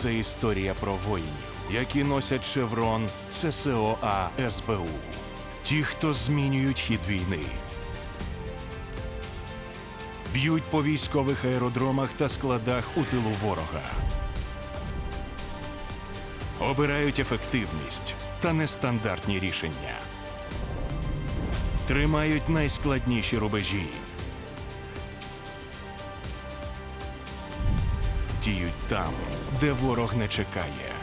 Це історія про воїнів, які носять шеврон ЦСОА СБУ. Ті, хто змінюють хід війни. Б'ють по військових аеродромах та складах у тилу ворога. Обирають ефективність та нестандартні рішення. Тримають найскладніші рубежі. Там, де ворог не чекає.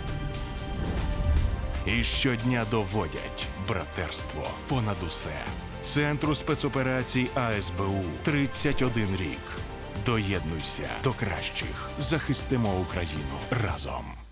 І щодня доводять братерство понад усе. Центру спецоперацій АСБУ 31 рік. Доєднуйся до кращих. Захистимо Україну разом.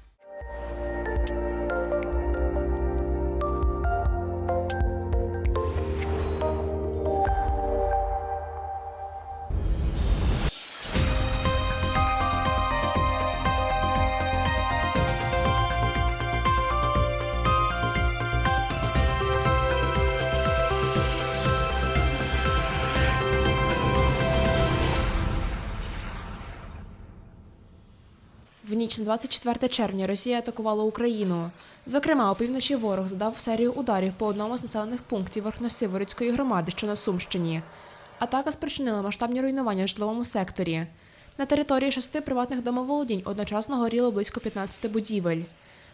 Ніч на 24 червня Росія атакувала Україну. Зокрема, опівночі ворог задав серію ударів по одному з населених пунктів Верхньосиворицької громади, що на Сумщині. Атака спричинила масштабні руйнування в житловому секторі. На території шести приватних домоволодінь одночасно горіло близько 15 будівель.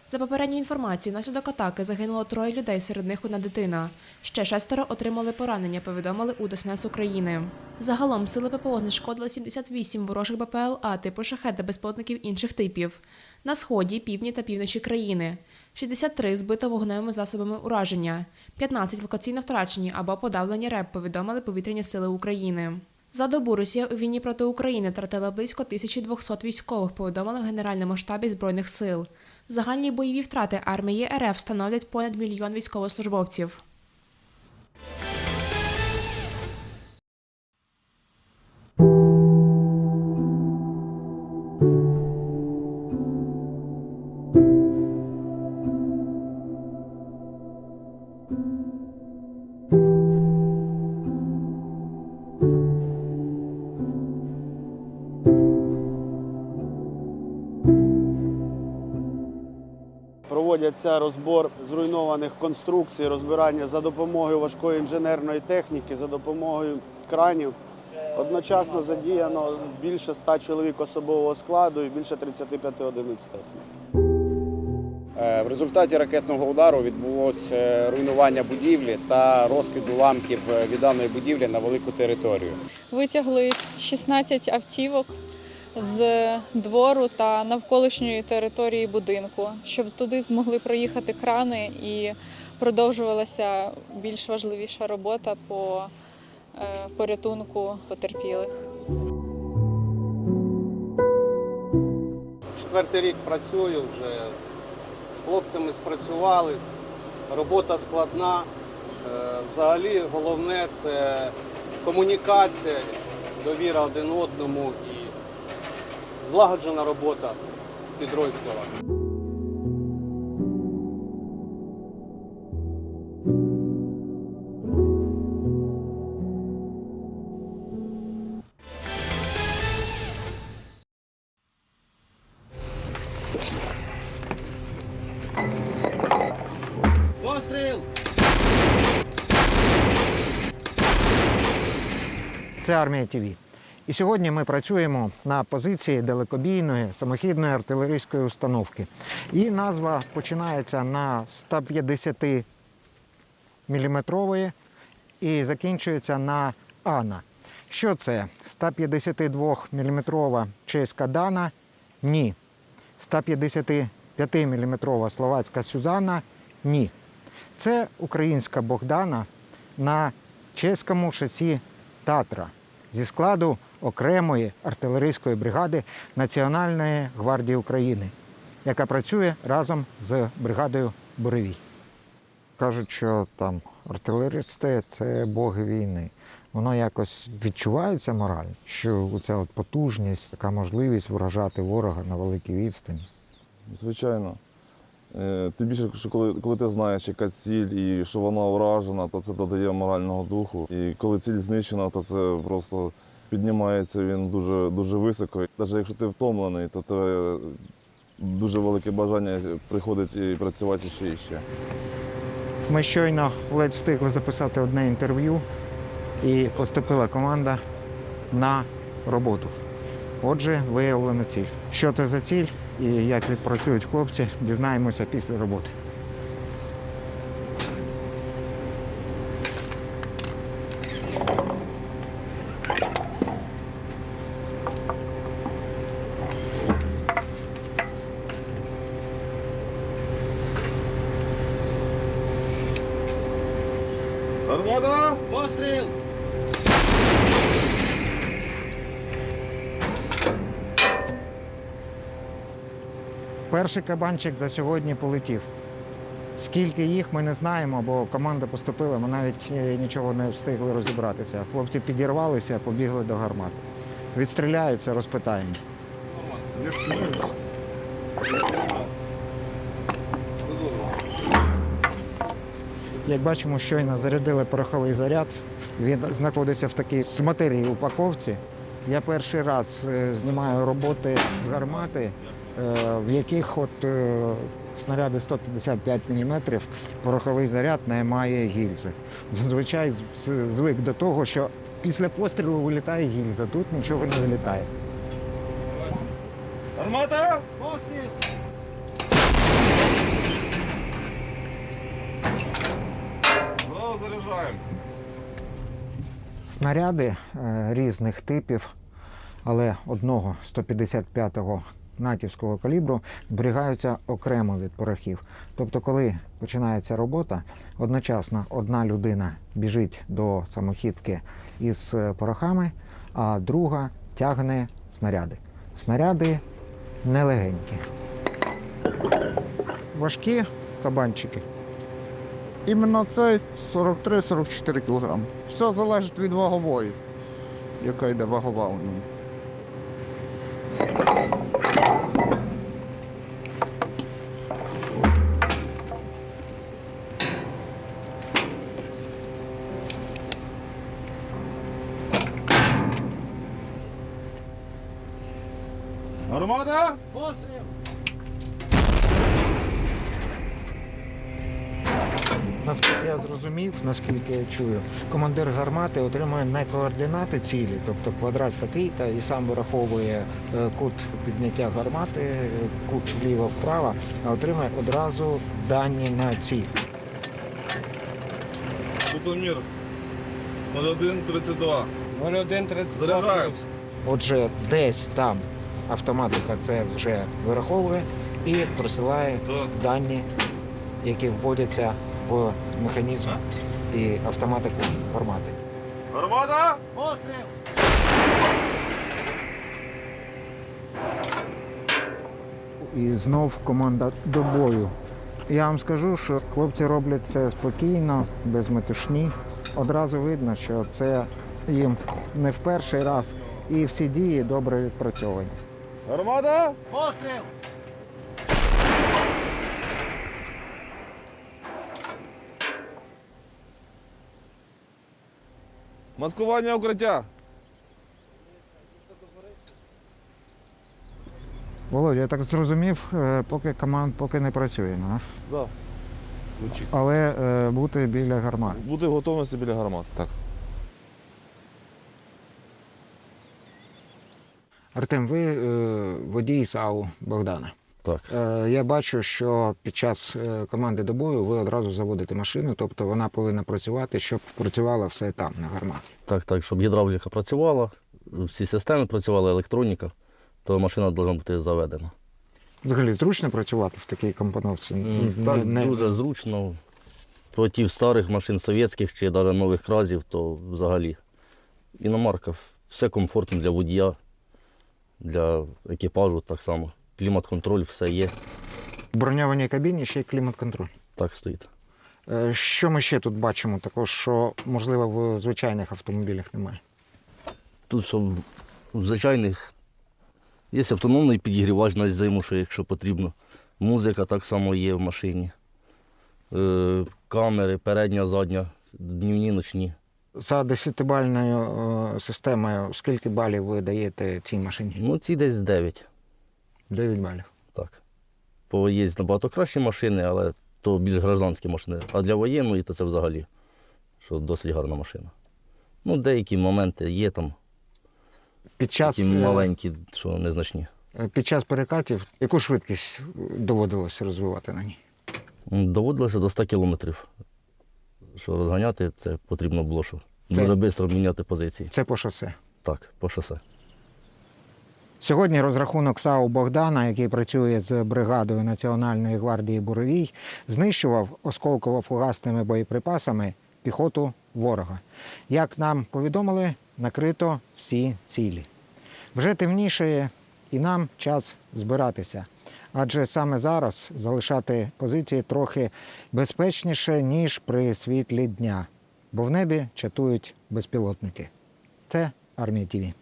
За попередньою інформацією, внаслідок атаки загинуло троє людей, серед них одна дитина. Ще шестеро отримали поранення, повідомили у ДСНС України. Загалом сили ППО знешкодили 78 ворожих БПЛА типу шахет та безпілотників інших типів. На сході, півдні та півночі країни. 63 збито вогневими засобами ураження, 15 локаційно втрачені або подавлені РЕП, повідомили повітряні сили України. За добу Росія у війні проти України втратила близько 1200 військових, повідомили в Генеральному штабі Збройних сил. Загальні бойові втрати армії РФ становлять понад мільйон військовослужбовців. Проводяться розбор зруйнованих конструкцій, розбирання за допомогою важкої інженерної техніки, за допомогою кранів. Одночасно задіяно більше 100 чоловік особового складу і більше 35 одиниць техніки. Е, В результаті ракетного удару відбулося е, руйнування будівлі та розкид уламків е, від даної будівлі на велику територію. Витягли 16 автівок з двору та навколишньої території будинку, щоб туди змогли проїхати крани і продовжувалася більш важливіша робота по е, порятунку потерпілих. Четвертий рік працюю вже з хлопцями спрацювались. Робота складна. Е, Взагалі головне це комунікація, довіра один одному злагоджена робота підрозділу. Це армія ТВ. І сьогодні ми працюємо на позиції далекобійної самохідної артилерійської установки. Її назва починається на 150 мм і закінчується на Ана. Що це? 152 мм чеська Дана? Ні. 155 мм словацька Сюзанна? Ні. Це українська Богдана на чеському шасі Татра зі складу окремої артилерійської бригади Національної гвардії України, яка працює разом з бригадою Буревій. Кажуть, що там артилеристи це боги війни. Воно якось відчувається морально, що оця от потужність, така можливість вражати ворога на великій відстані. Звичайно. Е, Тим більше, що коли, коли ти знаєш, яка ціль і що вона вражена, то це додає морального духу. І коли ціль знищена, то це просто піднімається він дуже, дуже високо. Навіть якщо ти втомлений, то тебе дуже велике бажання приходити і працювати ще і ще. Ми щойно ледь встигли записати одне інтерв'ю і поступила команда на роботу. Отже, виявлена ціль. Що це за ціль і як відпрацюють хлопці, дізнаємося після роботи. Армада! Перший кабанчик за сьогодні полетів. Скільки їх, ми не знаємо, бо команда поступила, ми навіть е, нічого не встигли розібратися. Хлопці підірвалися, побігли до гармат. Відстріляються, розпитаємо. Як бачимо, щойно зарядили пороховий заряд. Він знаходиться в такій з матерії упаковці. Я перший раз е, знімаю роботи гармати, е, в яких от е, снаряди 155 мм, пороховий заряд не має гільзи. Зазвичай звик до того, що після пострілу вилітає гільза, тут нічого не вилітає. Армата! Зразу Снаряди е, різних типів, але одного 155-го натівського калібру зберігаються окремо від порохів. Тобто, коли починається робота, одночасно одна людина біжить до самохідки із е, порохами, а друга тягне снаряди. Снаряди нелегенькі. Важкі кабанчики. Іменно цей 43-44 кг. Все залежить від вагової, яка йде вагова у ньому. Наскільки я чую, командир гармати отримує не координати цілі, тобто квадрат такий, та і сам вираховує е, кут підняття гармати, кут вліво-вправо, а отримує одразу дані на ціль. Кутомір 0132. 0132 Заряджаємо. Отже, десь там автоматика це вже вираховує і присилає Так. дані, які вводяться в механізм і автоматику гармати. Армата! І знов команда до бою. Я вам скажу, що хлопці роблять це спокійно, без метушні. Одразу видно, що це їм не в перший раз, і всі дії добре відпрацьовані. Армата! Маскування укриття. Володя, я так зрозумів, е, поки команд поки не працює, ну, Да. але е, бути біля гармат. Бути в готовності біля гармат. Так. Артем, ви е, водій САУ Богдана. Так. Е, Я бачу, що під час е, команди до бою ви одразу заводите машину, тобто вона повинна працювати, щоб працювало все там, на гарматі. Так, так, щоб гідравліка працювала, всі системи працювали, електроніка, то машина повинна бути заведена. Взагалі зручно працювати в такій компоновці? Так, не- дуже зручно. Проти старих машин совєтських чи навіть нових кразів, то взагалі іномарка, все комфортно для водія, для екіпажу так само. Клімат-контроль, все є, В броньованій кабіні ще й клімат-контроль. так стоїть. Е, Що ми ще тут бачимо, також, що можливо в звичайних автомобілях немає? Тут, що в- звичайних є автономний підігрівач на зиму, що якщо потрібно. Музика так само є в машині. Е, камери, передня, задня, днівні, ночні. За десятибальною е, системою, скільки балів ви даєте цій машині? Ну, ці десь 9. 9 балів. Так. Бо є набагато кращі машини, але то більш гражданські машини. А для воєнної то це взагалі, що досить гарна машина. Ну, деякі моменти є там, Під час, такі е, маленькі, що незначні. е, під час перекатів яку швидкість доводилось розвивати на ній? Доводилося до 100 кілометрів. Що розганяти, це потрібно було, що дуже швидко міняти позиції. Це по шосе. Так, по шосе. Сьогодні розрахунок САУ Богдана, який працює з бригадою Національної гвардії Буровій, знищував осколково-фугасними боєприпасами піхоту ворога. Як нам повідомили, накрито всі цілі. Вже темнішає і нам час збиратися. Адже саме зараз залишати позиції трохи безпечніше, ніж при світлі дня, бо в небі чатують безпілотники. Це армія ТІВІ.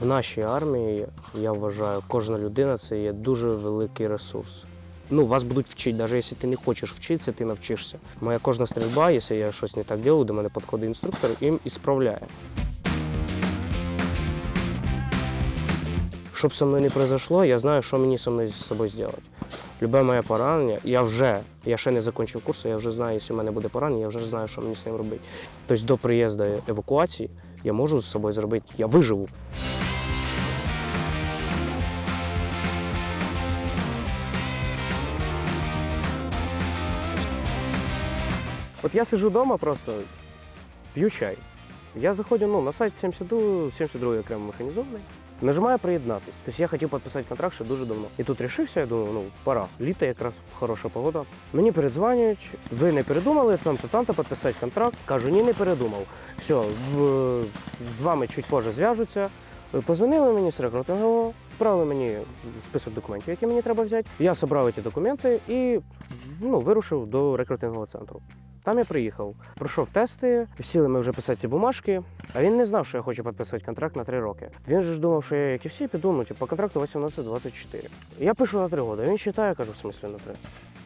В нашій армії, я вважаю, кожна людина це є дуже великий ресурс. Ну, вас будуть вчити, навіть якщо ти не хочеш вчитися, ти навчишся. Моя кожна стрільба, якщо я щось не так роблю, до мене підходить інструктор і справляє. Щоб со мною не произошло, я знаю, що мені со мною з собою зробити. Любе моє поранення, я вже, я ще не закінчив курс, я вже знаю, якщо в мене буде поранення, я вже знаю, що мені з ним робити. Тобто до приїзду евакуації я можу з собою зробити, я виживу. От я сижу вдома просто, п'ю чай. Я заходжу ну, на сайт 72, 72 окремо механізований, нажимаю приєднатись. Тобто я хотів підписати контракт ще дуже давно. І тут рішився, я думаю, ну пора. Літо якраз хороша погода. Мені передзвонюють, ви не передумали, там то там-то підписати контракт. Кажу, ні, не передумав. Все, в, з вами чуть позже зв'яжуться. Позвонили мені з рекрутингового, відправили мені список документів, які мені треба взяти. Я зібрав ці документи і ну, вирушив до рекрутингового центру. Там я приїхав, пройшов тести, сіли ми вже писати ці бумажки, а він не знав, що я хочу підписати контракт на 3 роки. Він же ж думав, що я, як і всі, піду, ну, типу, по контракту 18-24. Я пишу на 3 роки, він читає, кажу, в смислі на 3.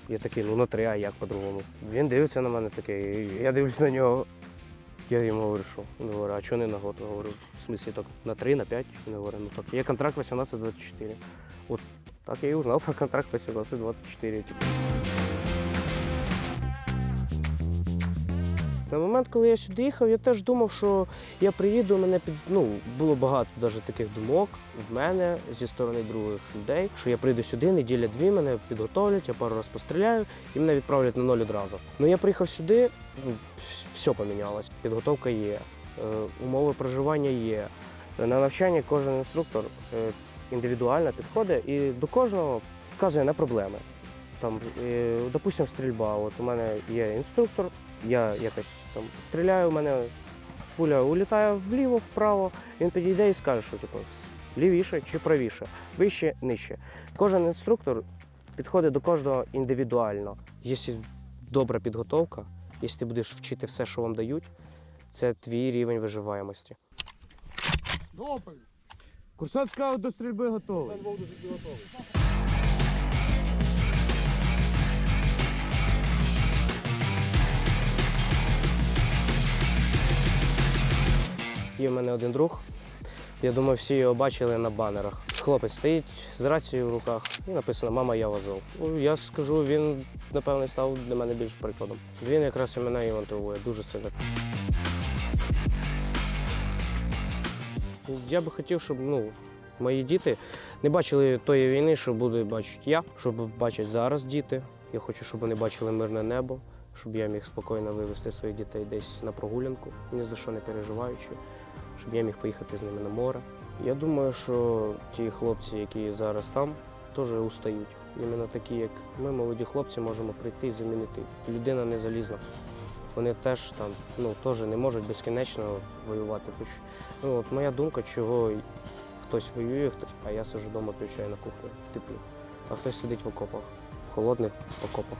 Я такий, ну на 3, а як по-другому? Він дивиться на мене такий, я дивлюсь на нього. Я йому говорю, що? Він говорить, а чого не на год? Говорю, в смислі так на 3, на 5? Він говорить, ну так, є контракт 18-24. От так я і узнав про контракт 18-24. На момент, коли я сюди їхав, я теж думав, що я приїду, мене під ну було багато навіть таких думок в мене зі сторони других людей, що я прийду сюди, неділя дві, мене підготовлять, я пару разів постріляю і мене відправлять на ноль одразу. Ну я приїхав сюди, ну, все помінялось. Підготовка є, е, умови проживання є. На навчання кожен інструктор е, індивідуально підходить і до кожного вказує на проблеми. Там, е, допустимо, стрільба. От у мене є інструктор, я якось там стріляю, у мене пуля улітає вліво, вправо, він підійде і скаже, що типу, лівіше чи правіше, вище, нижче. Кожен інструктор підходить до кожного індивідуально. Якщо добра підготовка, якщо ти будеш вчити все, що вам дають, це твій рівень виживаємості. Курсант скаут до стрільби готовий. Є в мене один друг. Я думаю, всі його бачили на банерах. Хлопець стоїть з рацією в руках і написано Мама, я Азов». Ну, Я скажу, він напевно став для мене більш прикладом. Він якраз і мене і мотивує дуже сильно. Я би хотів, щоб ну, мої діти не бачили тої війни, що буду бачити я, щоб бачать зараз діти. Я хочу, щоб вони бачили мирне небо, щоб я міг спокійно вивезти своїх дітей десь на прогулянку, ні за що не переживаючи, щоб я міг поїхати з ними на море. Я думаю, що ті хлопці, які зараз там, теж устають. Іменно такі, як ми, молоді хлопці, можемо прийти і замінити їх. Людина не залізна. Вони теж там ну, теж не можуть безкінечно воювати. Ну, от моя думка, чого хтось воює, а я сижу вдома п'ю на кухні в теплі, а хтось сидить в окопах, в холодних окопах.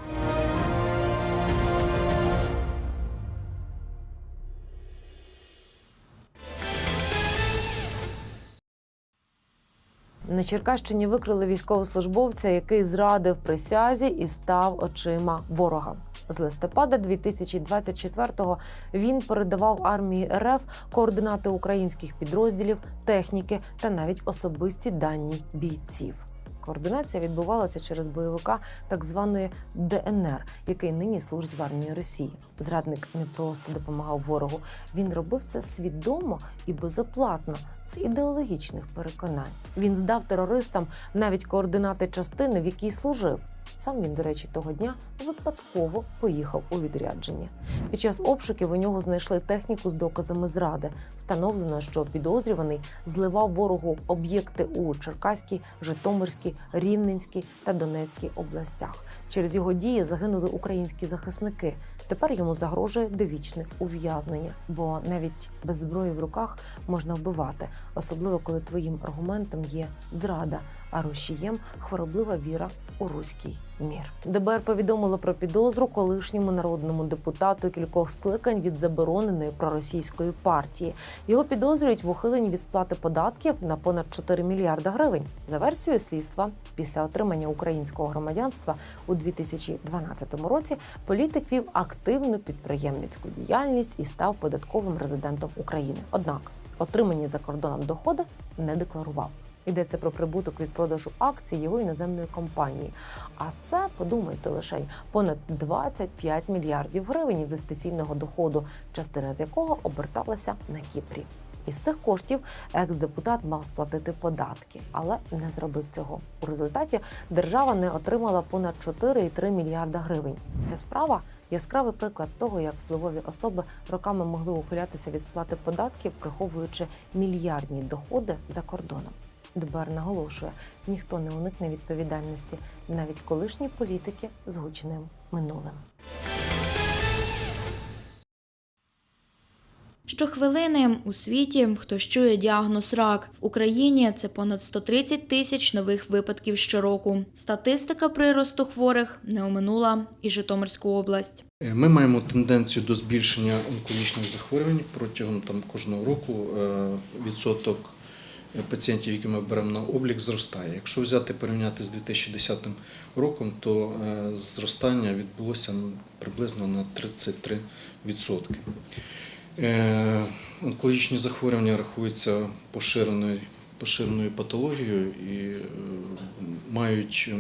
На Черкащині викрили військовослужбовця, який зрадив присязі і став очима ворога. З листопада 2024-го він передавав армії РФ координати українських підрозділів, техніки та навіть особисті дані бійців. Координація відбувалася через бойовика так званої ДНР, який нині служить в армії Росії. Зрадник не просто допомагав ворогу, він робив це свідомо і безоплатно з ідеологічних переконань. Він здав терористам навіть координати частини, в якій служив. Сам він, до речі, того дня випадково поїхав у відрядження. Під час обшуків у нього знайшли техніку з доказами зради. Встановлено, що підозрюваний зливав ворогу об'єкти у Черкаській, Житомирській, Рівненській та Донецькій областях. Через його дії загинули українські захисники. Тепер йому загрожує довічне ув'язнення, бо навіть без зброї в руках можна вбивати, особливо коли твоїм аргументом є зрада, а рушієм хвороблива віра у руський мір. ДБР повідомило про підозру колишньому народному депутату кількох скликань від забороненої проросійської партії. Його підозрюють в ухиленні від сплати податків на понад 4 мільярда гривень. За версією слідства, після отримання українського громадянства у 2012 році політик вів активну підприємницьку діяльність і став податковим резидентом України. Однак отримані за кордоном доходи не декларував. Йдеться про прибуток від продажу акцій його іноземної компанії. А це подумайте лише понад 25 мільярдів гривень інвестиційного доходу, частина з якого оберталася на Кіпрі. Із цих коштів екс-депутат мав сплатити податки, але не зробив цього. У результаті держава не отримала понад 4,3 мільярда гривень. Ця справа яскравий приклад того, як впливові особи роками могли ухилятися від сплати податків, приховуючи мільярдні доходи за кордоном. ДБР наголошує, ніхто не уникне відповідальності, навіть колишні політики з гучним минулим. Щохвилини у світі хтось чує діагноз рак. В Україні це понад 130 тисяч нових випадків щороку. Статистика приросту хворих не оминула і Житомирську область. Ми маємо тенденцію до збільшення онкологічних захворювань протягом там кожного року. е, Відсоток пацієнтів, які ми беремо на облік, зростає. Якщо взяти порівняти з 2010 роком, то е, зростання відбулося приблизно на 33%. Е, Онкологічні захворювання рахуються поширеною, поширеною патологією і е, мають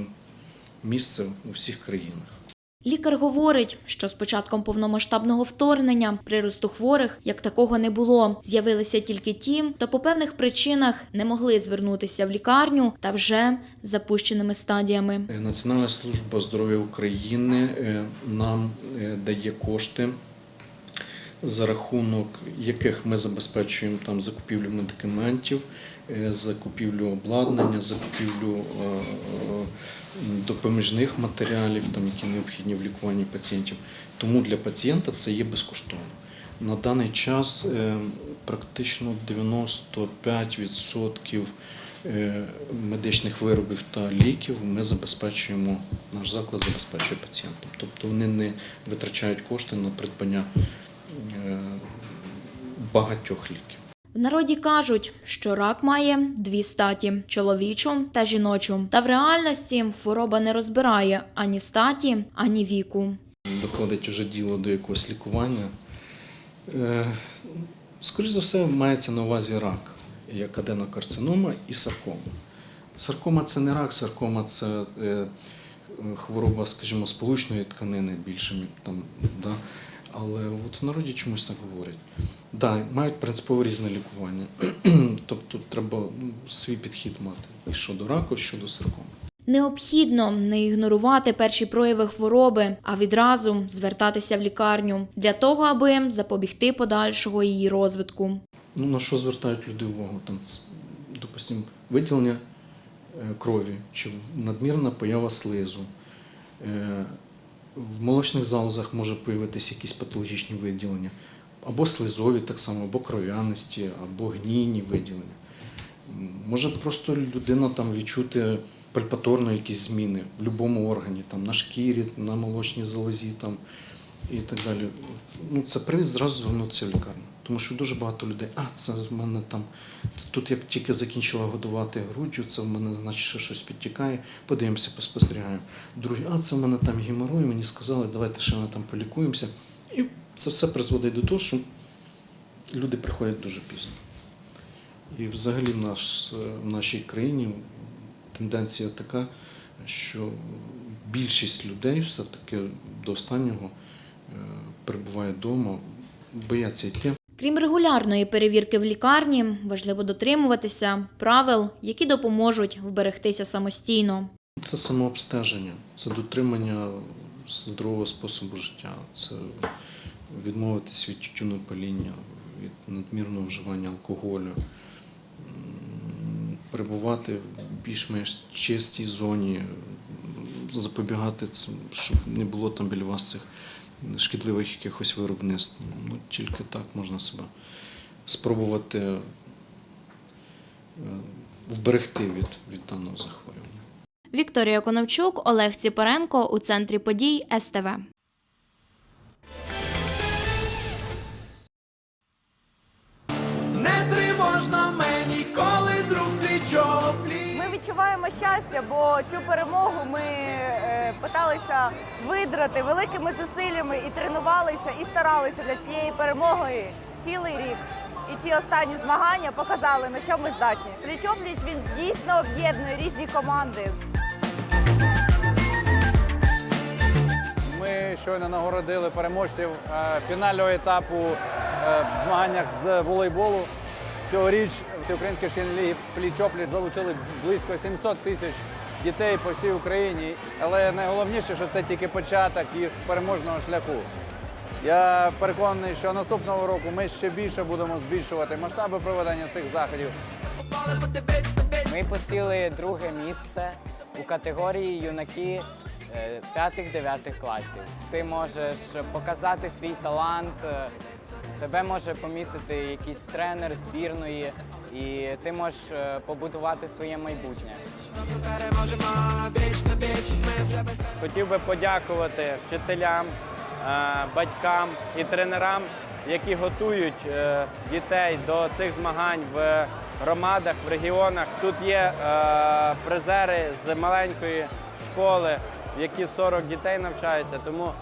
місце у всіх країнах. Лікар говорить, що з початком повномасштабного вторгнення приросту хворих як такого не було. З'явилися тільки ті, хто по певних причинах не могли звернутися в лікарню та вже з запущеними стадіями. Національна служба здоров'я України е, нам е, дає кошти, за рахунок яких ми забезпечуємо там закупівлю медикаментів, закупівлю обладнання, закупівлю е, е, допоміжних матеріалів, там, які необхідні в лікуванні пацієнтів. Тому для пацієнта це є безкоштовно. На даний час е, практично 95% е, медичних виробів та ліків ми забезпечуємо, наш заклад забезпечує пацієнтам. Тобто вони не витрачають кошти на придбання е, багатьох ліків. В народі кажуть, що рак має дві статі чоловічу та жіночу. Та в реальності хвороба не розбирає ані статі, ані віку. доходить вже діло до якогось лікування. Е, Скоріше за все, мається на увазі рак, як аденокарцинома і саркома. Саркома це не рак, саркома це е, хвороба, скажімо, сполучної тканини більше. Там, да? Але от в народі чомусь так говорять. Да, мають принципово різне лікування. тобто треба ну, свій підхід мати і щодо раку, і щодо саркоми. Необхідно не ігнорувати перші прояви хвороби, а відразу звертатися в лікарню для того, аби запобігти подальшого її розвитку. Ну, на що звертають люди увагу? Там, допустим, виділення е, крові чи надмірна поява слизу. В молочних залозах може появитися якісь патологічні виділення, або слизові так само, або кров'яності, або гнійні виділення. Може просто людина там відчути пальпаторно якісь зміни в будь-якому органі, там, на шкірі, на молочній залозі там, і так далі. Ну, це привід зразу звернутися в лікарню. Тому що дуже багато людей, а це в мене там, тут як тільки закінчила годувати груддю, це в мене значить ще щось підтікає, подивимося, поспостерігаємо. Другі, а це в мене там геморой, мені сказали, давайте ще ми там полікуємося. І це все призводить до того, що люди приходять дуже пізно. І взагалі в, наш, в нашій країні тенденція така, що більшість людей все-таки до останнього е, перебуває вдома, бояться йти. Крім регулярної перевірки в лікарні, важливо дотримуватися правил, які допоможуть вберегтися самостійно. Це самообстеження, це дотримання здорового способу життя, це відмовитись від тютюнопаління, від надмірного вживання алкоголю, перебувати в більш-менш чистій зоні, запобігати цим, щоб не було там біля вас цих шкідливих якихось виробництв. Ну, тільки так можна себе спробувати е, вберегти від, від даного захворювання. Вікторія Коновчук, Олег Ціпаренко у центрі подій СТВ. Відчуваємо щастя, бо цю перемогу ми е, питалися видрати великими зусиллями і тренувалися, і старалися для цієї перемоги цілий рік. І ці останні змагання показали, на що ми здатні. Пліч-о-пліч він дійсно об'єднує різні команди. Ми щойно нагородили переможців е, фінального етапу е, в змаганнях з волейболу. Цьогоріч Всеукраїнській шкільній лігі пліч-опліч залучили близько 700 тисяч дітей по всій Україні. Але найголовніше, що це тільки початок їх переможного шляху. Я переконаний, що наступного року ми ще більше будемо збільшувати масштаби проведення цих заходів. Ми посіли друге місце у категорії юнаки 5-9 класів. Ти можеш показати свій талант, е, тебе може помітити якийсь тренер збірної, і ти можеш е, побудувати своє майбутнє. Хотів би подякувати вчителям, е, батькам і тренерам, які готують е, дітей до цих змагань в громадах, в регіонах. Тут є призери з маленької школи, в які 40 дітей навчаються. Тому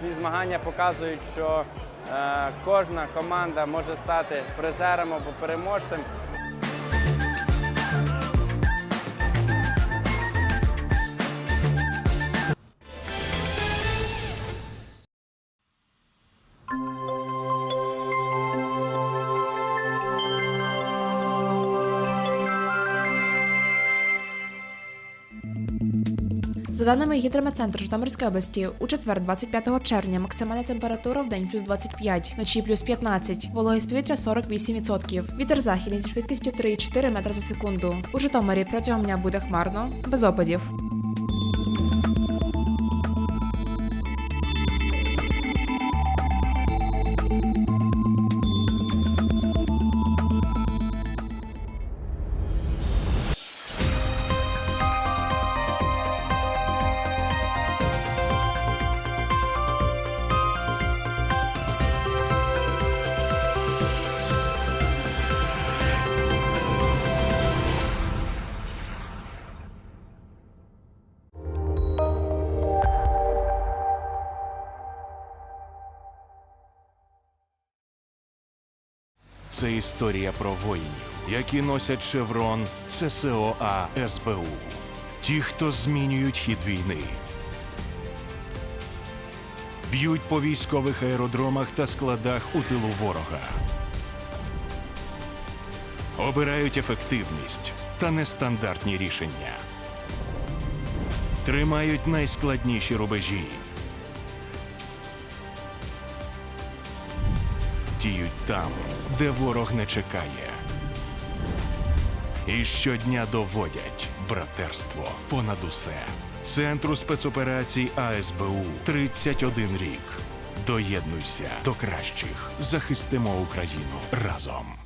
ці змагання показують, що кожна команда може стати призером або переможцем. За даними гідрометцентру Житомирської області, у четвер, 25 червня, максимальна температура в день плюс 25, вночі плюс 15, вологість повітря 48%. Вітер західний зі швидкістю 3,4 метра за секунду. У Житомирі протягом дня буде хмарно, без опадів. Історія про воїнів, які носять шеврон ЦСОА СБУ. Ті, хто змінюють хід війни. Б'ють по військових аеродромах та складах у тилу ворога. Обирають ефективність та нестандартні рішення. Тримають найскладніші рубежі. Діють там, де ворог не чекає. І щодня доводять братерство понад усе. Центру спецоперацій АСБУ 31 рік. Доєднуйся до кращих. Захистимо Україну разом.